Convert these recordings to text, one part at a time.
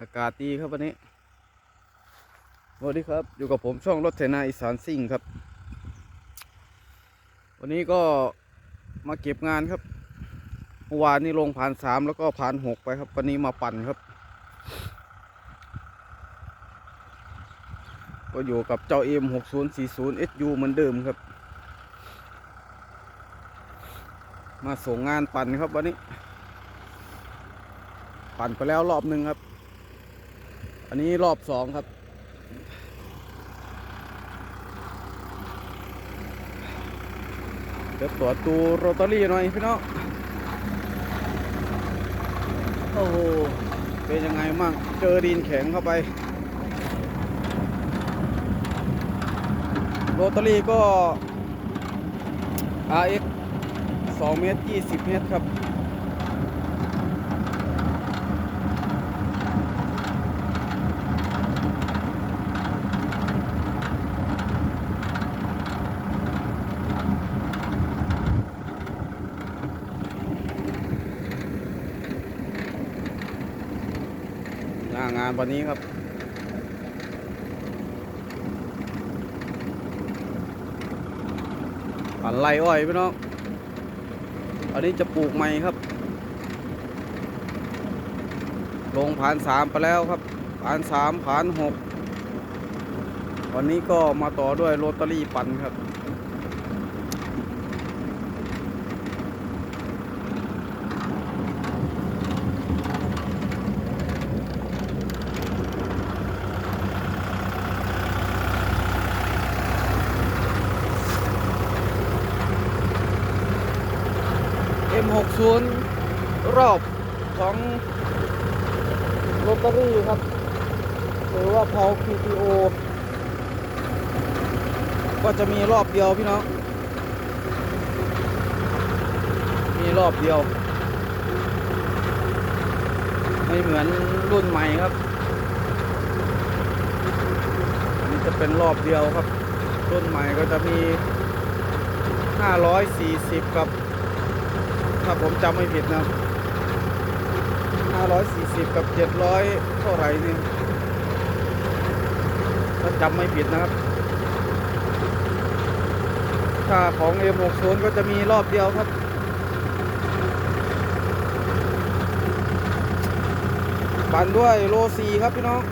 อากาศดีครับวันนี้สวัสดีครับ อยู่กับผมช่องรถเทนาอีสานซิ่งครับ วันนี้ก็มาเก็บงานครับเมื่อวานนี้ลงผ่านสามแล้วก็ผ่านหกไปครับ วันนี้มาปั่นครับ ก็อยู่กับเจ้า M 6 0 4 0 SU เหมือนเดิมครับ มาส่งงานปั่นครับวันนี้ ปั่นไปแล้วรอบหนึ่งครับ อันนี้รอบสองครับเดี๋ยวตรวจดูโรตารี่หน่อยพี่น้องโอ้โหเป็นยังไงมั่งเจอดินแข็งเข้าไป โรตารี่ก็ RX 2เมตร20 เมตรครับ หน้างานวันนี้ครับ ปันไรอ้อยพี่น้องอันนี้จะปลูกใหม่ครับ ลงผ่านสามไปแล้วครับ ผ่านสามผ่านหกวันนี้ก็มาต่อด้วยโรตารี่ปั่นครับ M60 รอบของโรตารี่ครับ หรือว่าเพา PTO ก็จะมีรอบเดียวพี่น้อง มีรอบเดียว ไม่เหมือนรุ่นใหม่ครับ อันนี้จะเป็นรอบเดียวครับ รุ่นใหม่ก็จะมี 540 กับ ถ้าผมจำไม่ผิดนะ540 กับ 700 เท่าไหร่นี่ถ้าจำไม่ผิดนะครับ ถ้าของ M60 ก็จะมีรอบเดียวครับ ปั่นด้วยโลซีครับพี่น้อง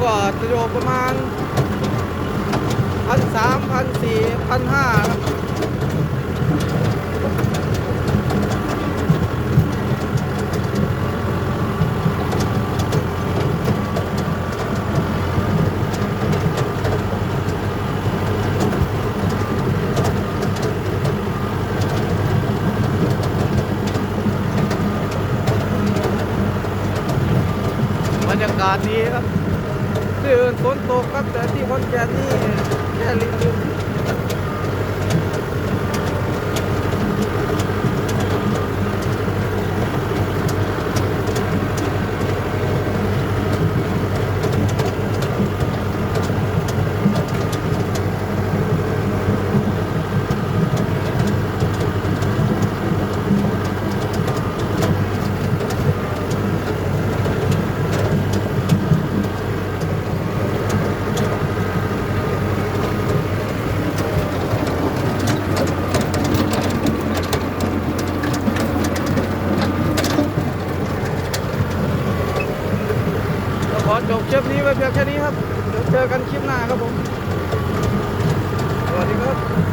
ก็จะอยู่ประมาณพันสามพันสี่พันห้าครับบรรยากาศดีครับ อื่นฝนตกครับแต่ที่คอนแก่นนี่แค่ริม จบคลิปนี้ไว้เพียงแค่นี้ครับ เดี๋ยวเจอกันคลิปหน้าครับผม สวัสดีครับ